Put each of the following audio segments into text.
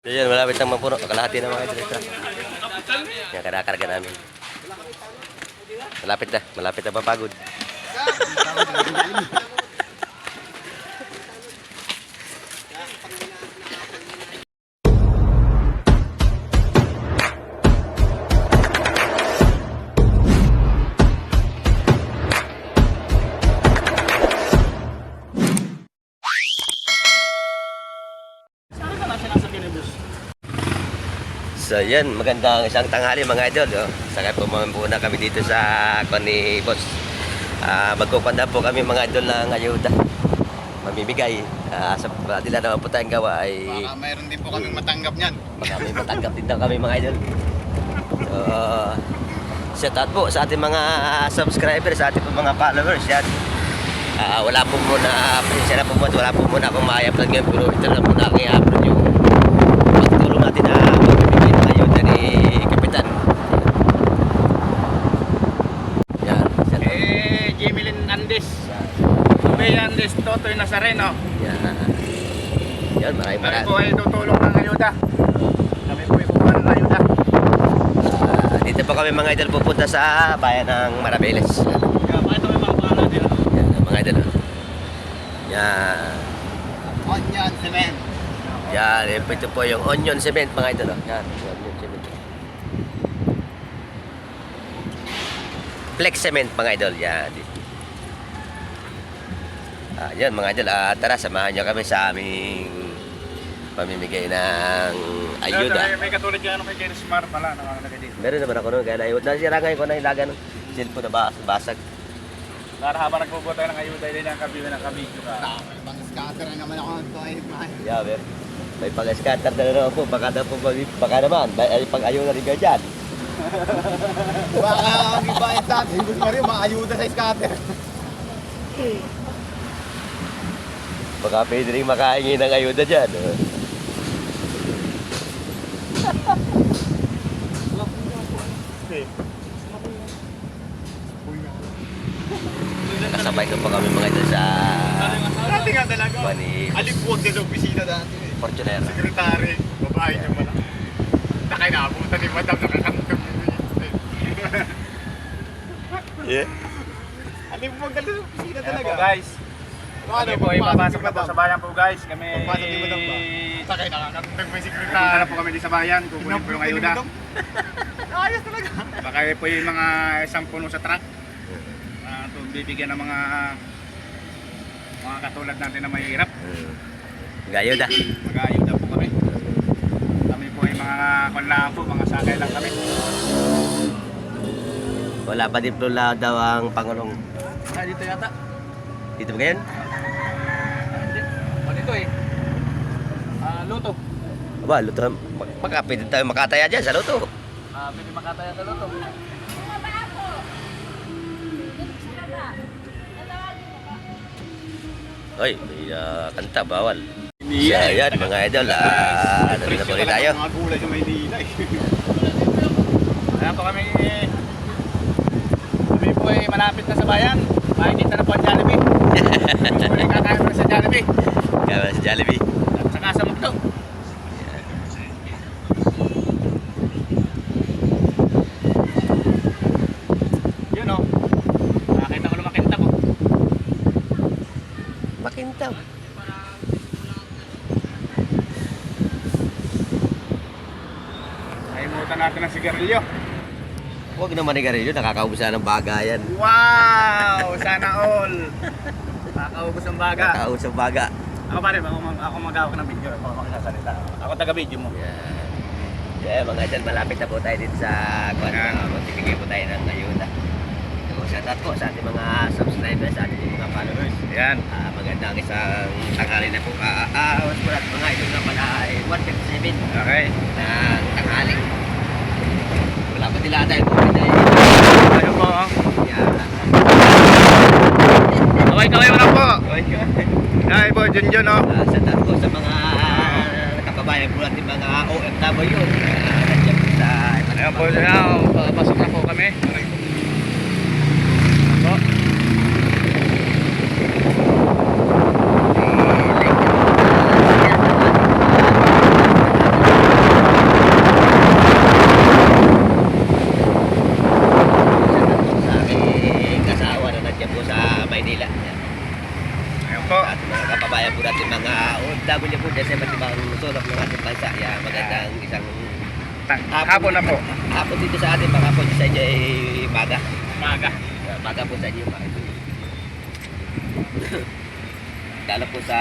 So yun, malapit ng mapuno. Kalahati na mga idol. Yan, kanakarga namin. Malapit na. Malapit na papagod. So yan, magandang isang tanghali mga idol. Oh. Sakay po muna kami dito sa kwan ni Boss. Ah, magkukwanda po kami mga idol ng ayuda. Mamimigay. Ah, sa dila naman po tayong gawa ay Baka mayroon din po kaming matanggap niyan. baka may matanggap din daw kami mga idol. So, shout out po sa ating mga subscribers, sa ating mga followers. Yan. Ah, wala po muna, pasensya na po muna, wala po muna akong ma-upload ngayon, pero ito lang muna aking i-upload yung pagtulong natin na magbibigay ng ayuda ni Kapitan. Yan. shout out. Eh, Jimmy Lynn Andes. May Andes, Totoy Nazareno. Yan. Yan, maraming Kami po maraming. ay tutulong ng ayuda. Kami po ay kukuha ng ayuda. Ah, dito po kami mga idol pupunta sa bayan ng Marabeles. Yan. Kaya bakit may mga pangalan din? Yan, mga idol. oh. Yan. Onion cement. Yan, ito po yung onion cement mga idol. oh. Yan, onion cement. Flex cement mga idol. Yan. Ah, yan mga idol. Ah, tara, samahan niyo kami sa aming pamimigay ng ayuda. May katulad yan kay Jerry Smart pala nakalagay dito. Meron naman ako nun, kaya ayuda. Nasira ngayon ko na ilaga ng cellphone na bas- basag. Para habang nagbubuo tayo ng ayuda, din ang kabiyo ng kabidyo ka. Ibang scatter na naman ako ng toy man. Yeah, ver. May pang-scatter na naman po. Baka, na po, baka naman, may ay, pang-ayuda rin kayo dyan. Baka ang iba ay sa atin. Gusto mo rin maayuda sa scatter. Baka pwede rin makahingi ng ayuda dyan. oh. Kasabay ko pa kami mga ito sa Dati nga talaga. Mani Alipwag din sa opisina dati. eh. Fortuner. Sekretary, babae niya pala. Nakay naabutan ni Madam, nakakantong Yeah. Alipwag din sa opisina talaga. talaga. guys. Kami po ay papasok na po sa bayan po guys. Kami... Sakay nakakantong may sekretary. na po kami di sa bayan. Kukunin po yung ayuda. Ayos talaga. Baka po yung mga isang puno sa truck. Uh, to bibigyan ng mga mga katulad natin na mahirap. Ayuda. Mag-ayuda po kami. Kami po ay mga kanlaan po, mga sakay lang kami. Wala pa diploma daw ang Pangulong. Ah, dito yata. Dito ba? Ah, hindi. Oh, dito eh. Ah, luto. Aba, luto. Mag- Baka pwede tayo makataya dyan sa luto. Ah, pwede makataya sa luto. Hoy, may ah, kanta, bawal. So, yan, mga idol. Ah, ano na po rin tayo? Mga gulay sa Maynila eh. Ayan po kami. Kami po ay malapit na sa bayan. Makikita na po ang Jollibee. Ay kakain na sa Jollibee. Kaya sa Jollibee. At saka sa Mugdo. Yun o. Nakakita ko na makinta po. Makintaw. Naimutan natin ang sigarilyo. Huwag naman ni Garillo, nakakaubusan ng bagayan. Wow! Sana all! Nakakaubos ang baga. Nakakausap baga. Ako pare, ako, mag- ako mag-awak ng video. Ako magsasalita. Ako taga-video mo. Yan. Yeah, mga idol, malapit na po tayo dito sa kwan. Uh, Magbibigay po tayo ng ayuda. So, shout out po sa ating mga subscribers, sa ating mga followers. Yan. Ah, magandang isang tanghali na po. Ah, uh, uh, mga idol na pala ay 157 Okay. ng tanghali. Wala pa nila tayo po. Ay, Ayun po. oh. yan. Kaway kaway mo na po. Ay po, Junjun oh. Ah, shout out po sa mga kababayan po natin mga OFW. Ah, nandiyan po sa Ayan po siya. oh. Papasok na po kami. Po. bansa. Yan, magandang isang Ta- hapon na po. hapon dito sa atin, baka po sa inyo ay baga. Maga. Uh, baga po sa inyo, mga. Lalo po sa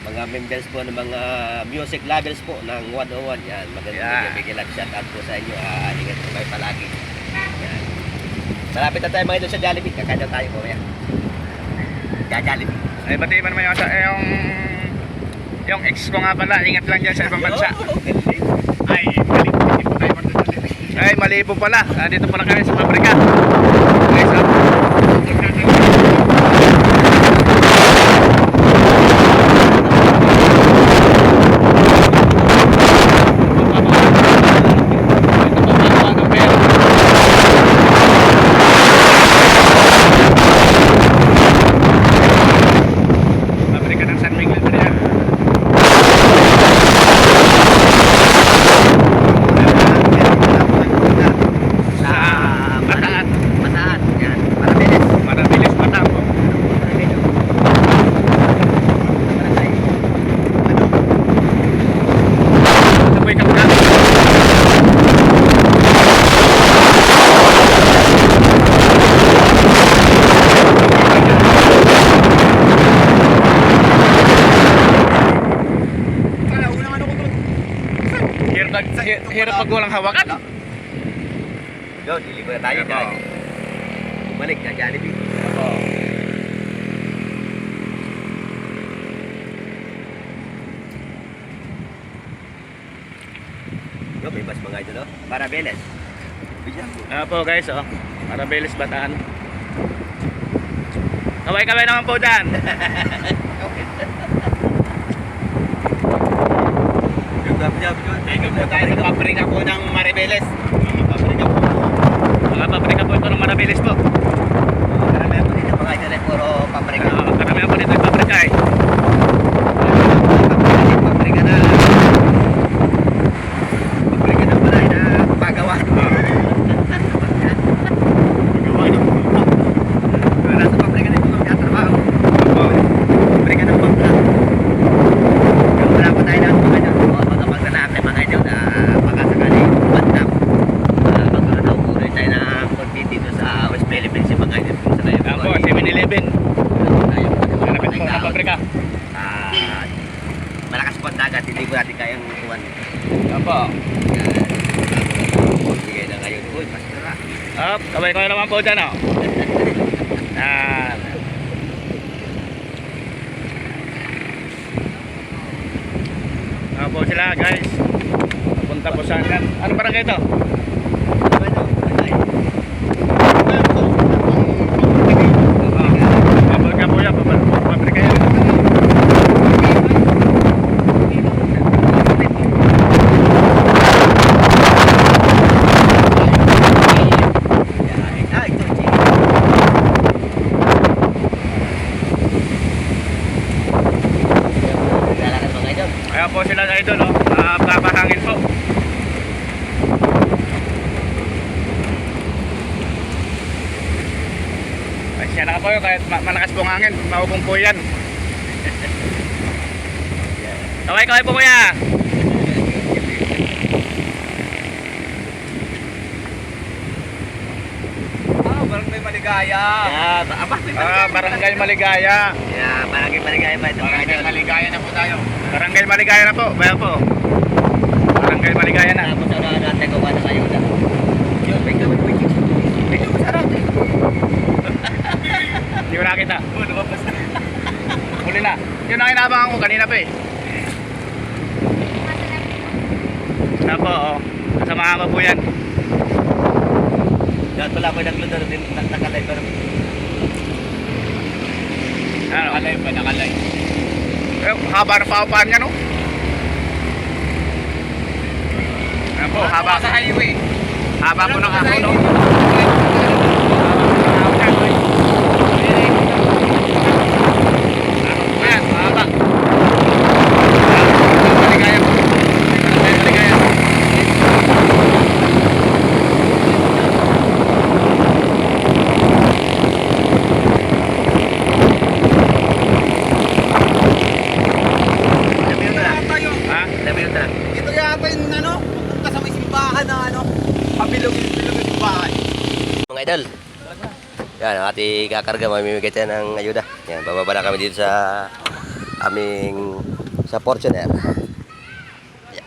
mga members po ng mga music lovers po ng 101 yan magandang Yeah. bigyan shout out po sa inyo uh, ingat po kayo palagi yan malapit na tayo mga idol sa Jollibee kakain na tayo po yan Jollibee Ay, bati man naman yung, sa- eh, yung, yung ex ko nga pala, ingat lang dyan sa ibang bansa. Ay, mali po, tayo. Ay, mali po pala. Ah, dito pala kami sa pabrika. Okay, so, Pabrika ng San Miguel pa yan. sa Bataan. Bataan yan Marabeles Marabilis Bataan po. Marabeles Barangay ano Ito po yung kapatid. Kaya, unang ano ko to. Hirap, hir- hirap pag walang hawakan. yun liligo na tayo dyan bumalik na Jollibee Yo, may bus mga idol. Bijan po. Ah po guys, oh. Marabilis Bataan. Kaway-kaway naman po dyan. Dito po tayo sa pabrika po ng Maribeles. Pabrika po. Mga pabrika po ito ng Marabilis po. Karamihan po dito mga idol ay puro pabrika. Uh, karamihan po dito yung pabrika eh. Pabrika na pabrika na pala na pagawa. Wala sa pabrika na ito magtatrabaho. Pabrika ng pangka. Kung wala pa tayo ng mga idol, o mga pagdanaap na mga idol na baka sakali bandap. Uh, magkaroon na umuloy tayo ng content dito sa West Philippines yung mga idol kung sa kayo. Yan po, 7-Eleven. Tayo po. Malapit po ng pabrika. Ah, malakas po ang dagat, hindi po natin kayang iwan. Yan po. Bigay na ngayon. Uy, masira. Up, kaway-kaway naman po dyan oh. Yan. Yan po sila guys. Punta po sa Ano barangay ito? Ano? Ay, Pabrika po yan. Pabrika pabrika yan. Ah, ito, Chi. Lalakad mga idol. Kaya po sila idol oh. Uh, papahangin po. Ay, siya na po yun, kahit ma- malakas po ang hangin, maubong po yan. Kaway kaway po kuya. Ah, barangay maligaya. Yeah, ba- aba, may Ah, Barangay Maligaya. Yeah, barangay maligaya pa ito. idol. maligaya na po tayo. Barangay Maligaya na po, bayan po. Barangay Maligaya na. Tapos ano natin kung ano kayo na. Yun, may gawin po yung Medyo masarap eh. Hindi ko nakita. Oh, lumabas na. Huli na. Yun ang inabangan ko kanina pa eh. Na po, oh. Kasama ka po yan. Dahil pala ako nagluto din, nakalay pa naman. Ano? Nakalay pa, nakalay. Eh, haba ng paupahan niya, no? Ano po, haba. sa highway. Haba po ng ako, no? Ating kakarga, mamimigay tayo ng ayuda. Yan, bababa na kami dito sa aming sa Fortuner. Yan.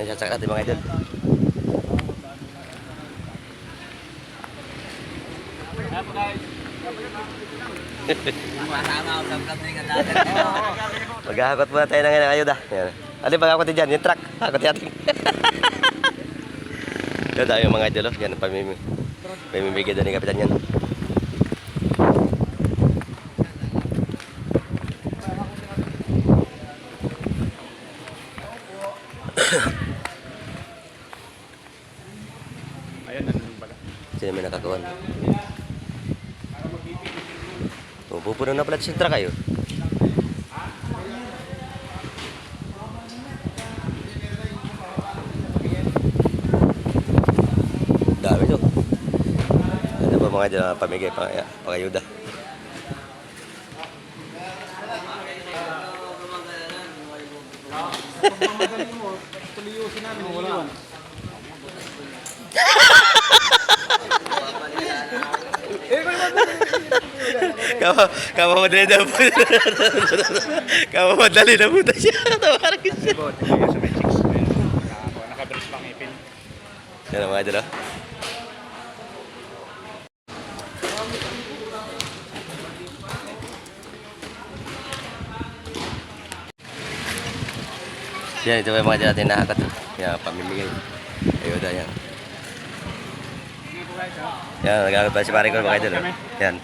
Yan, sasakit natin mga idol. Maghahakot muna tayo ng ayuda. Yan. Alin ba ako dyan? Yung truck. Yan tayo mga idol. oh. Yan ang pamimig. Pamimigay doon ni Kapitan yan. Ayun, nandun pala. Sino may nakakawan? Oh, pupuno na pala sa truck kayo. Dami to. Ano ba mga dyan pamigay pang pangayuda? Kamu kamu madali na po. kamu madali na po siya. Tawarin ko siya. Bot, ayun sa may chicks. Ayun, naka- Naka-brace pang ipin. Yan ang mga idol. Yan, ito yung mga idol natin nakakat. Yan, pamimigay. Ayun na yan. Yan, nagagamit pa si pare ko mga idol. oh. Yan.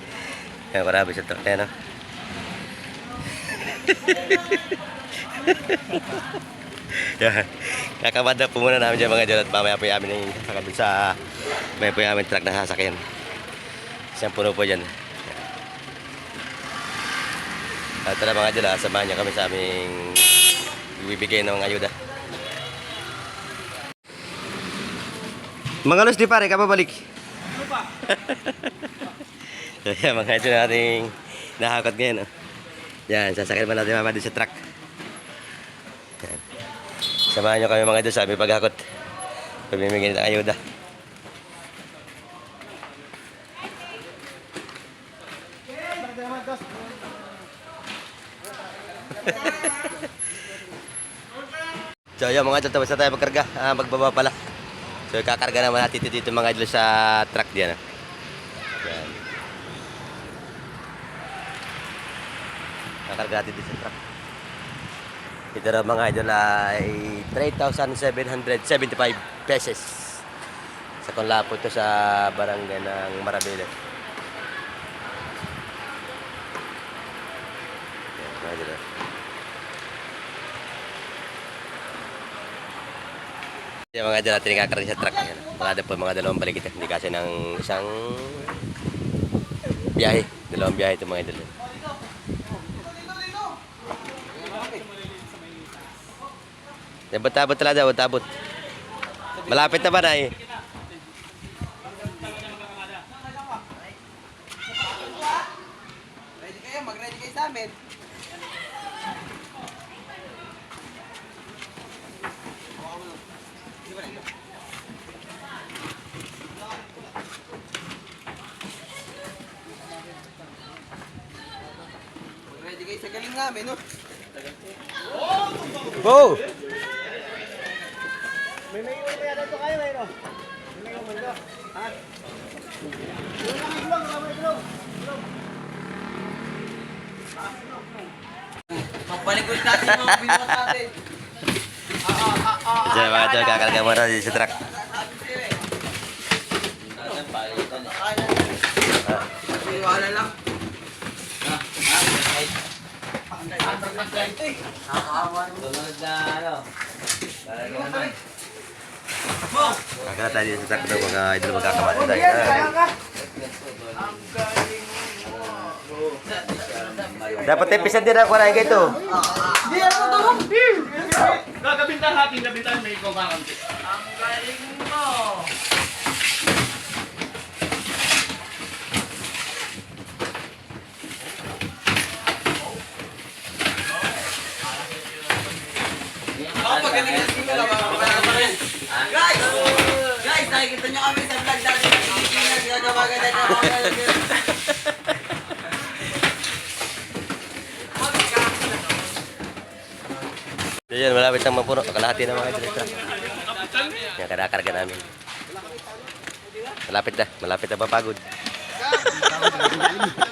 Yan, marami truck. Yan, oh. Yan. Kakabanda po muna namin dyan mga idol at mamaya po yung amin yung sasakabit sa may po yung amin truck na sasakyan. Isang puno po dyan. At tara mga idol, ah, samahan niyo kami sa aming ibibigay ng ayuda. Mga alas di pare, ka babalik. so, yan, mga idol nating nahakot ngayon. Oh. Yan, sasakyan pa natin mamaya doon sa truck. Yan. Samahan nyo kami mga idol sa aming paghakot. Pamimigay ng ayuda. So yun mga idol, tapos na tayo magkarga. Ah, magbaba pala. So kakarga naman natin dito, dito mga idol sa truck diyan. ah. Yan. Kakarga natin dito sa truck. Ito na mga idol ay 3,775 pesos. Sa Conlapo ito sa barangay ng Marabela. Yan, mga idol, ah. Yung mga idol natin nakakarga sa truck. Yan. Mga po mga dalawang balik ito. Hindi kasi ng isang biyahe. Dalawang biyahe ito mga idol. Tabot-tabot talaga, tabot-tabot. Malapit na ba na eh? Ready kayo, mag-ready kayo sa amin. Namin, no? Go! May may iwan kaya dito kayo, eh, no? May may iwan dito. Ha? Pagbalik ulit natin yung mga pinuha natin. Diyan mga idol, kakarga mo na sa truck. Lang. Kakarga tayo dito sa daw mga idol magkakabalan tayo. Ah. Dapat episan din ako na ito. Gagabintan natin, gabintan may kumakampi. Guys! Guys, nakikita nyo kami sa vlog natin ng na Yan, malapit ng mapuno. Kalahati na mga ito. Yan, kanakarga namin. Malapit na. Malapit na mapagod.